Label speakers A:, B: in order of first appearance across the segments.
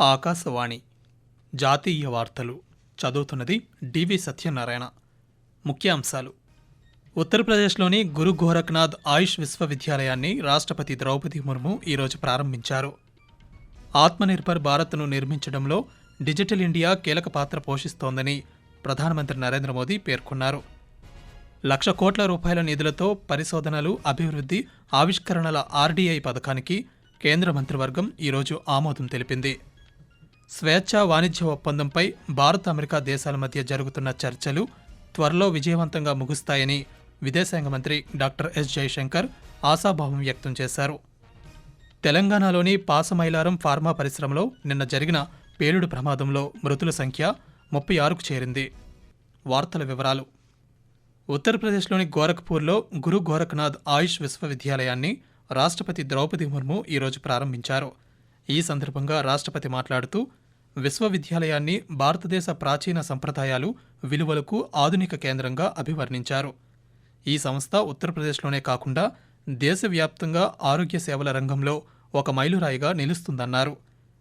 A: ఆకాశవాణి. జాతీయ వార్తలు. చదువుతున్నది డివి సత్యనారాయణ. ముఖ్యాంశాలు. ఉత్తరప్రదేశ్లోని గురు గోరఖ్నాథ్ ఆయుష్ విశ్వవిద్యాలయాన్ని రాష్ట్రపతి ద్రౌపది ముర్ము ఈరోజు ప్రారంభించారు. ఆత్మనిర్భర్ భారత్ను నిర్మించడంలో డిజిటల్ ఇండియా కీలక పాత్ర పోషిస్తోందని ప్రధానమంత్రి నరేంద్ర మోదీ పేర్కొన్నారు. లక్ష కోట్ల రూపాయల నిధులతో పరిశోధనలు అభివృద్ధి ఆవిష్కరణల ఆర్డీఐ పథకానికి కేంద్ర మంత్రివర్గం ఈరోజు ఆమోదం తెలిపింది. స్వేచ్ఛా వాణిజ్య ఒప్పందంపై భారత అమెరికా దేశాల మధ్య జరుగుతున్న చర్చలు త్వరలో విజయవంతంగా ముగుస్తాయని విదేశాంగ మంత్రి డాక్టర్ ఎస్ జయశంకర్ ఆశాభావం వ్యక్తం చేశారు. తెలంగాణలోని పాసమైలారం ఫార్మా పరిశ్రమలో నిన్న జరిగిన పేలుడు ప్రమాదంలో మృతుల సంఖ్య ముప్పై ఆరుకు చేరింది. వార్తల వివరాలు. ఉత్తరప్రదేశ్లోని గోరఖ్పూర్లో గురు గోరఖ్నాథ్ ఆయుష్ విశ్వవిద్యాలయాన్ని రాష్ట్రపతి ద్రౌపది ముర్ము ఈరోజు ప్రారంభించారు. ఈ సందర్భంగా రాష్ట్రపతి మాట్లాడుతూ విశ్వవిద్యాలయాన్ని భారతదేశ ప్రాచీన సంప్రదాయాలు విలువలకు ఆధునిక కేంద్రంగా అభివర్ణించారు. ఈ సంస్థ ఉత్తరప్రదేశ్లోనే కాకుండా దేశవ్యాప్తంగా ఆరోగ్య సేవల రంగంలో ఒక మైలురాయిగా నిలుస్తుందన్నారు.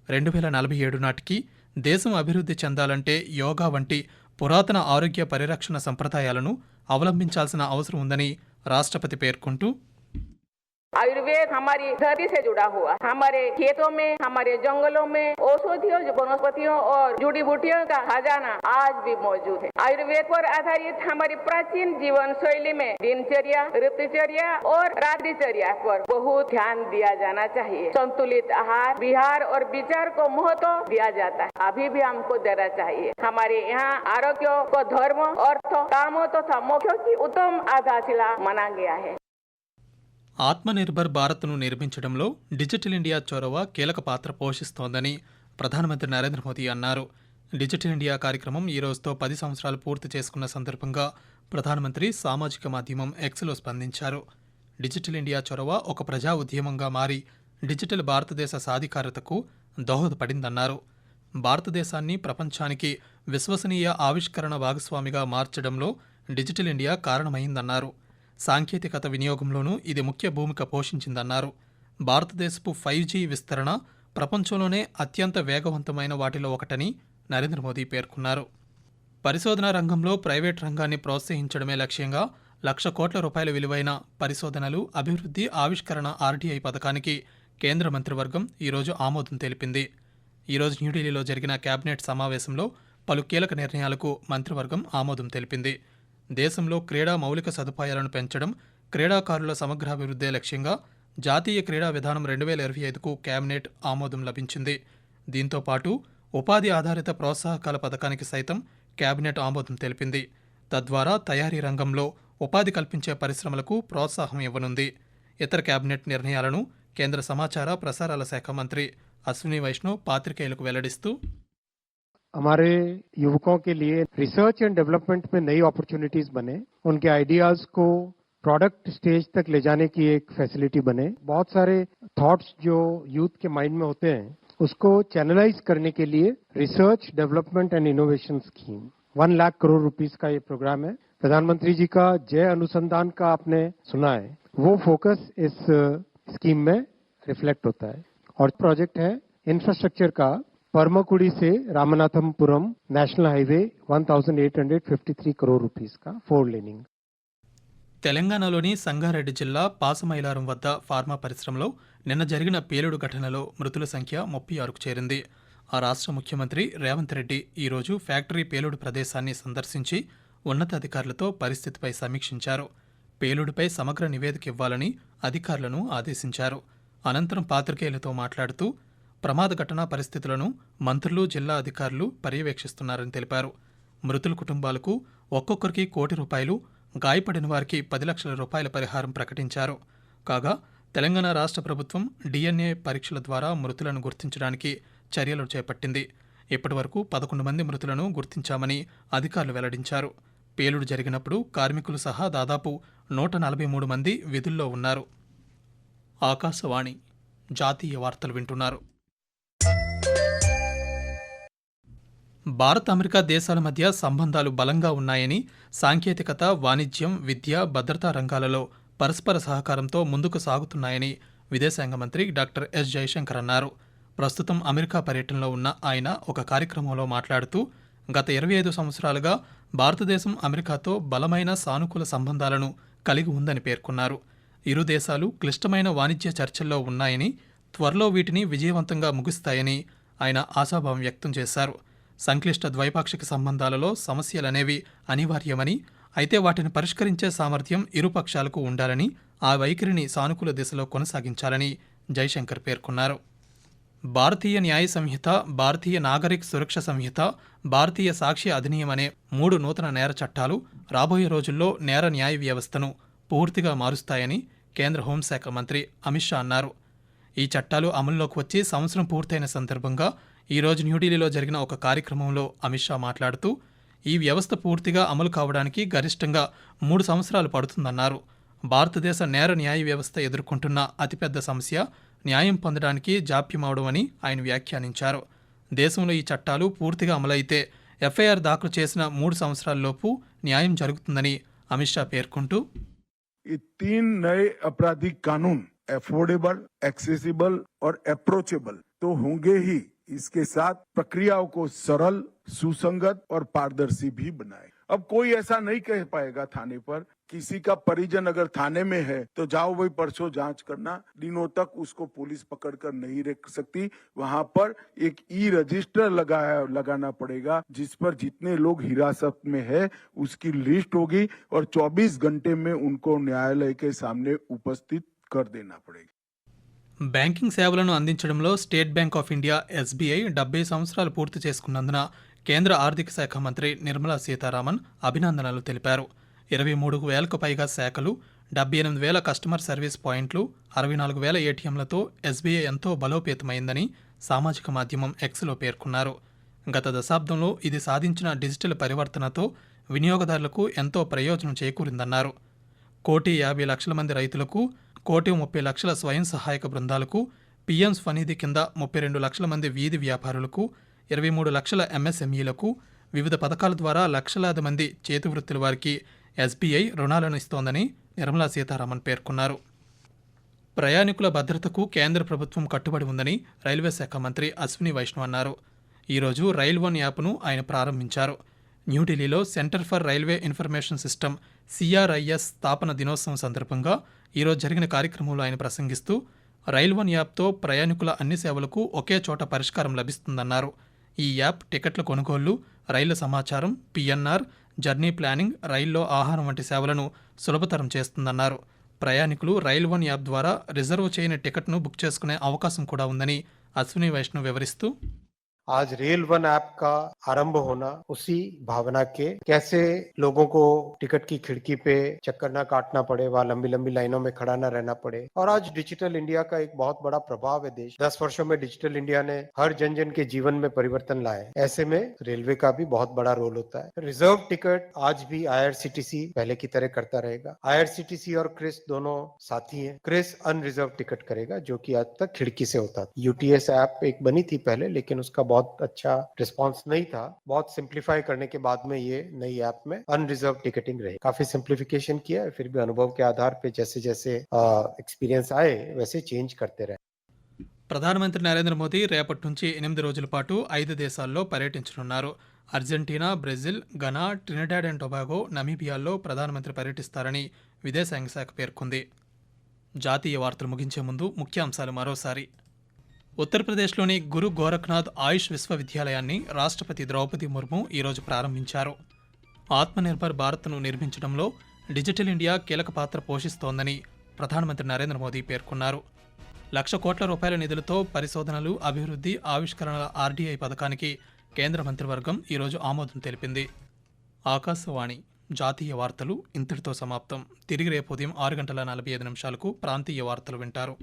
A: రెండు వేల నలభై ఏడు నాటికి దేశం అభివృద్ధి చెందాలంటే యోగా వంటి పురాతన ఆరోగ్య పరిరక్షణ సంప్రదాయాలను అవలంబించాల్సిన అవసరం ఉందని రాష్ట్రపతి పేర్కొంటూ
B: आयुर्वेद हमारी धरती से जुड़ा हुआ। हमारे खेतों में, हमारे जंगलों में, औषधियों, वनस्पतियों और जुड़ी बूटियों का खजाना आज भी मौजूद है। आयुर्वेद पर आधारित हमारी प्राचीन जीवन शैली में दिनचर्या, ऋतुचर्या और रात्रिचर्या पर बहुत ध्यान दिया जाना चाहिए। संतुलित आहार, विहार और विचार को महत्व दिया जाता है। अभी भी हमको देना चाहिए। हमारे यहाँ आरोग्य को धर्म अर्थ कामों तथा मोक्षों की उत्तम आधारशिला माना गया है।
A: ఆత్మనిర్భర్ భారత్ను నిర్మించడంలో డిజిటల్ ఇండియా చొరవ కీలక పాత్ర పోషిస్తోందని ప్రధానమంత్రి నరేంద్ర మోదీ అన్నారు. డిజిటల్ ఇండియా కార్యక్రమం ఈ రోజుతో పది సంవత్సరాలు పూర్తి చేసుకున్న సందర్భంగా ప్రధానమంత్రి సామాజిక మాధ్యమం ఎక్స్లో స్పందించారు. డిజిటల్ ఇండియా చొరవ ఒక ప్రజా ఉద్యమంగా మారి డిజిటల్ భారతదేశ సాధికారతకు దోహదపడిందన్నారు. భారతదేశాన్ని ప్రపంచానికి విశ్వసనీయ ఆవిష్కరణ భాగస్వామిగా మార్చడంలో డిజిటల్ ఇండియా కారణమైందన్నారు. సాంకేతికత వినియోగంలోనూ ఇది ముఖ్య భూమిక పోషించిందన్నారు. భారతదేశపు ఫైవ్ జీ విస్తరణ ప్రపంచంలోనే అత్యంత వేగవంతమైన వాటిలో ఒకటని నరేంద్ర మోదీ పేర్కొన్నారు. పరిశోధన రంగంలో ప్రైవేట్ రంగాన్ని ప్రోత్సహించడమే లక్ష్యంగా లక్ష కోట్ల రూపాయల విలువైన పరిశోధనలు అభివృద్ధి ఆవిష్కరణ ఆర్డీఐ పథకానికి కేంద్ర మంత్రివర్గం ఈరోజు ఆమోదం తెలిపింది. ఈరోజు న్యూఢిల్లీలో జరిగిన కేబినెట్ సమావేశంలో పలు కీలక నిర్ణయాలకు మంత్రివర్గం ఆమోదం తెలిపింది. దేశంలో క్రీడా మౌలిక సదుపాయాలను పెంచడం క్రీడాకారుల సమగ్రాభివృద్ధే లక్ష్యంగా జాతీయ క్రీడా విధానం రెండు వేల ఇరవై ఐదుకు కేబినెట్ ఆమోదం లభించింది. దీంతో పాటు ఉపాధి ఆధారిత ప్రోత్సాహకాల పథకానికి సైతం కేబినెట్ ఆమోదం తెలిపింది. తద్వారా తయారీ రంగంలో ఉపాధి కల్పించే పరిశ్రమలకు ప్రోత్సాహం ఇవ్వనుంది. ఇతర కేబినెట్ నిర్ణయాలను కేంద్ర సమాచార ప్రసారాల శాఖ మంత్రి అశ్విని వైష్ణవ్ పాత్రికేయులకు వెల్లడిస్తూ
C: हमारे युवकों के लिए रिसर्च एंड डेवलपमेंट में नई अपॉर्चुनिटीज़ बने। उनके आइडियाज़ को प्रोडक्ट स्टेज तक ले जाने की एक फैसिलिटी बने। बहुत सारे थॉट्स जो यूथ के माइंड में होते हैं, उसको चैनलाइज करने के लिए research development and innovation scheme one lakh crore rupees का ये प्रोग्राम है। प्रधानमंत्री जी का जय अनुसंधान का आपने सुना है। वो फोकस इस स्कीम में रिफ्लेक्ट होता है। और प्रोजेक्ट है इंफ्रास्ट्रक्चर का। परमकुड़ी से Ramanathapuram national highway 1853 crore rupees का फोर लेनिंग
A: తెలంగాణలోని సంగారెడ్డి జిల్లా పాసమైలారం వద్ద ఫార్మా పరిశ్రమలో నిన్న జరిగిన పేలుడు ఘటనలో మృతుల సంఖ్య ముప్పై ఆరుకు చేరింది ఆ రాష్ట్ర ముఖ్యమంత్రి రేవంత్ రెడ్డి ఈరోజు ఫ్యాక్టరీ పేలుడు ప్రదేశాన్ని సందర్శించి ఉన్నతాధికారులతో పరిస్థితిపై సమీక్షించారు పేలుడుపై సమగ్ర నివేదిక ఇవ్వాలని అధికారులను ఆదేశించారు అనంతరం పాత్రికేయులతో మాట్లాడుతూ ప్రమాద ఘటనా పరిస్థితులను మంత్రులు జిల్లా అధికారులు పర్యవేక్షిస్తున్నారని తెలిపారు. మృతుల కుటుంబాలకు ఒక్కొక్కరికి కోటి రూపాయలు గాయపడిన వారికి పది లక్షల రూపాయల పరిహారం ప్రకటించారు. కాగా తెలంగాణ రాష్ట్ర ప్రభుత్వం డిఎన్ఏ పరీక్షల ద్వారా మృతులను గుర్తించడానికి చర్యలు చేపట్టింది. ఇప్పటివరకు పదకొండు మంది మృతులను గుర్తించామని అధికారులు వెల్లడించారు. పేలుడు జరిగినప్పుడు కార్మికులు సహా దాదాపు నూట నలభై మూడు మంది విధుల్లో ఉన్నారు. ఆకాశవాణి జాతీయ వార్తలు వింటున్నారు. భారత్ అమెరికా దేశాల మధ్య సంబంధాలు బలంగా ఉన్నాయని సాంకేతికత వాణిజ్యం విద్య భద్రతా రంగాలలో పరస్పర సహకారంతో ముందుకు సాగుతున్నాయని విదేశాంగ మంత్రి డాక్టర్ ఎస్ జయశంకర్ అన్నారు. ప్రస్తుతం అమెరికా పర్యటనలో ఉన్న ఆయన ఒక కార్యక్రమంలో మాట్లాడుతూ గత ఇరవై ఐదు సంవత్సరాలుగా భారతదేశం అమెరికాతో బలమైన సానుకూల సంబంధాలను కలిగి ఉందని పేర్కొన్నారు. ఇరు దేశాలు క్లిష్టమైన వాణిజ్య చర్చల్లో ఉన్నాయని త్వరలో వీటిని విజయవంతంగా ముగుస్తాయని ఆయన ఆశాభావం వ్యక్తం చేశారు. సంక్లిష్ట ద్వైపాక్షిక సంబంధాలలో సమస్యలనేవి అనివార్యమని అయితే వాటిని పరిష్కరించే సామర్థ్యం ఇరు పక్షాలకు ఉండాలని ఆ వైఖరిని సానుకూల దిశలో కొనసాగించాలని జైశంకర్ పేర్కొన్నారు. భారతీయ న్యాయ సంహిత భారతీయ నాగరిక్ సురక్ష సంహిత భారతీయ సాక్షి అధినియం అనే మూడు నూతన నేర చట్టాలు రాబోయే రోజుల్లో నేర న్యాయ వ్యవస్థను పూర్తిగా మారుస్తాయని కేంద్ర హోంశాఖ మంత్రి అమిత్ షా అన్నారు. ఈ చట్టాలు అమల్లోకి వచ్చి సంవత్సరం పూర్తయిన సందర్భంగా ఈరోజు న్యూఢిల్లీలో జరిగిన ఒక కార్యక్రమంలో అమిత్ షా మాట్లాడుతూ ఈ వ్యవస్థ పూర్తిగా అమలు కావడానికి గరిష్టంగా మూడు సంవత్సరాలు పడుతుందన్నారు భారతదేశ నేర న్యాయ వ్యవస్థ ఎదుర్కొంటున్న అతిపెద్ద సమస్య న్యాయం పొందడానికి జాప్యమవడం అని ఆయన వ్యాఖ్యానించారు దేశంలో ఈ చట్టాలు పూర్తిగా అమలైతే ఎఫ్ఐఆర్ దాఖలు చేసిన మూడు సంవత్సరాల్లోపు న్యాయం జరుగుతుందని అమిత్ షా పేర్కొంటూ
D: ये तीन नए आपराधिक कानून अफोर्डेबल एक्सेसिबल और अप्रोचेबल तो होंगे ही इसके साथ प्रक्रियाओं को सरल, सुसंगत और पारदर्शी भी बनाए। अब कोई ऐसा नहीं कह पाएगा थाने पर, किसी का परिजन अगर थाने में है तो जाओ भाई परसों जाँच करना। दिनों तक उसको पुलिस पकड़ कर नहीं रख सकती। वहाँ पर एक ई रजिस्टर लगाया, लगाना पड़ेगा, जिस पर जितने लोग हिरासत में है, उसकी लिस्ट होगी और 24 घंटे में उनको न्यायालय के सामने उपस्थित कर देना पड़ेगा।
A: బ్యాంకింగ్ సేవలను అందించడంలో State Bank of India SBI డెబ్బై సంవత్సరాలు పూర్తి చేసుకున్నందున కేంద్ర ఆర్థిక శాఖ మంత్రి నిర్మలా సీతారామన్ అభినందనలు తెలిపారు. ఇరవై మూడు వేలకు పైగా శాఖలు డెబ్బై ఎనిమిది వేల కస్టమర్ సర్వీస్ పాయింట్లు అరవై నాలుగు వేల ఏటీఎంలతో ఎస్బీఐ ఎంతో బలోపేతమైందని సామాజిక మాధ్యమం ఎక్స్లో పేర్కొన్నారు. గత దశాబ్దంలో ఇది సాధించిన డిజిటల్ పరివర్తనతో వినియోగదారులకు ఎంతో ప్రయోజనం చేకూరిందన్నారు. కోటి యాభై లక్షల మంది రైతులకు కోటి ముప్పై లక్షల స్వయం సహాయక బృందాలకు పిఎం స్వనిధి కింద ముప్పై రెండు లక్షల మంది వీధి వ్యాపారులకు ఇరవై మూడు లక్షల ఎంఎస్ఎంఈలకు వివిధ పథకాల ద్వారా లక్షలాది మంది చేతివృత్తుల వారికి ఎస్బీఐ రుణాలను ఇస్తోందని నిర్మలా సీతారామన్ పేర్కొన్నారు. ప్రయాణికుల భద్రతకు కేంద్ర ప్రభుత్వం కట్టుబడి ఉందని రైల్వే శాఖ మంత్రి అశ్విని వైష్ణవ్ అన్నారు. ఈరోజు రైల్ వన్ యాప్ను ఆయన ప్రారంభించారు. న్యూఢిల్లీలో Centre for Railway Information System CRIS స్థాపన దినోత్సవం సందర్భంగా ఈరోజు జరిగిన కార్యక్రమంలో ఆయన ప్రసంగిస్తూ రైల్ వన్ యాప్తో ప్రయాణికుల అన్ని సేవలకు ఒకే చోట పరిష్కారం లభిస్తుందన్నారు. ఈ యాప్ టికెట్ల కొనుగోళ్ళు రైళ్ళ సమాచారం పిఎన్ఆర్ జర్నీ ప్లానింగ్ రైల్లో ఆహారం వంటి సేవలను సులభతరం చేస్తుందన్నారు. ప్రయాణికులు రైల్ వన్ యాప్ ద్వారా రిజర్వ్ చేయని టికెట్ను బుక్ చేసుకునే అవకాశం కూడా ఉందని అశ్విని వైష్ణవ్ వివరిస్తూ
C: आज रेल वन ऐप का आरंभ होना उसी भावना के कैसे लोगों को टिकट की खिड़की पे चक्कर ना काटना पड़े वहाँ लंबी लंबी लाइनों में खड़ा ना रहना पड़े। और आज डिजिटल इंडिया का एक बहुत बड़ा प्रभाव है देश। दस वर्षों में डिजिटल इंडिया ने हर जन जन के जीवन में परिवर्तन लाए। ऐसे में रेलवे का भी बहुत बड़ा रोल होता है। रिज़र्व टिकट आज भी आईआरसीटीसी पहले की तरह करता रहेगा। आईआरसीटीसी और क्रिस दोनों साथी हैं। क्रिस अनरिजर्व टिकट करेगा, जो कि आज तक खिड़की से होता यूटीएस ऐप एक बनी थी पहले, लेकिन उसका बहुत अच्छा रिस्पांस नहीं था बहुत सिंप्लीफाई करने के बाद में ये नई ऐप में अनरिजर्व टिकटिंग रही काफी सिंप्लीफिकेशन किया है फिर भी अनुभव के आधार पे जैसे जैसे एक्सपीरियंस आए वैसे चेंज करते रहे
A: ప్రధానమంత్రి నరేంద్ర మోదీ రేపటి నుంచి ఎనిమిది రోజుల పాటు ఐదు దేశాల్లో పర్యటించనున్నారు Argentina Brazil Ghana Trinidad and Tobago నమీబియాల్లో ప్రధానమంత్రి పర్యటిస్తారని విదేశాంగ శాఖ పేర్కొంది జాతీయ వార్తలు ముగించే ముందు ముఖ్యాంశాలు మరోసారి ఉత్తరప్రదేశ్లోని గురు గోరఖ్నాథ్ ఆయుష్ విశ్వవిద్యాలయాన్ని రాష్ట్రపతి ద్రౌపది ముర్ము ఈరోజు ప్రారంభించారు. ఆత్మనిర్భర్ భారత్ను నిర్మించడంలో డిజిటల్ ఇండియా కీలక పాత్ర పోషిస్తోందని ప్రధానమంత్రి నరేంద్ర మోదీ పేర్కొన్నారు. లక్ష కోట్ల రూపాయల నిధులతో పరిశోధనలు అభివృద్ధి ఆవిష్కరణల ఆర్డీఐ పథకానికి కేంద్ర మంత్రివర్గం ఈరోజు ఆమోదం తెలిపింది. ఆకాశవాణి జాతీయ వార్తలు ఇంతటితో సమాప్తం. తిరిగి రేపు ఉదయం ఆరు గంటల నలభై ఐదు నిమిషాలకు ప్రాంతీయ వార్తలు వింటారు.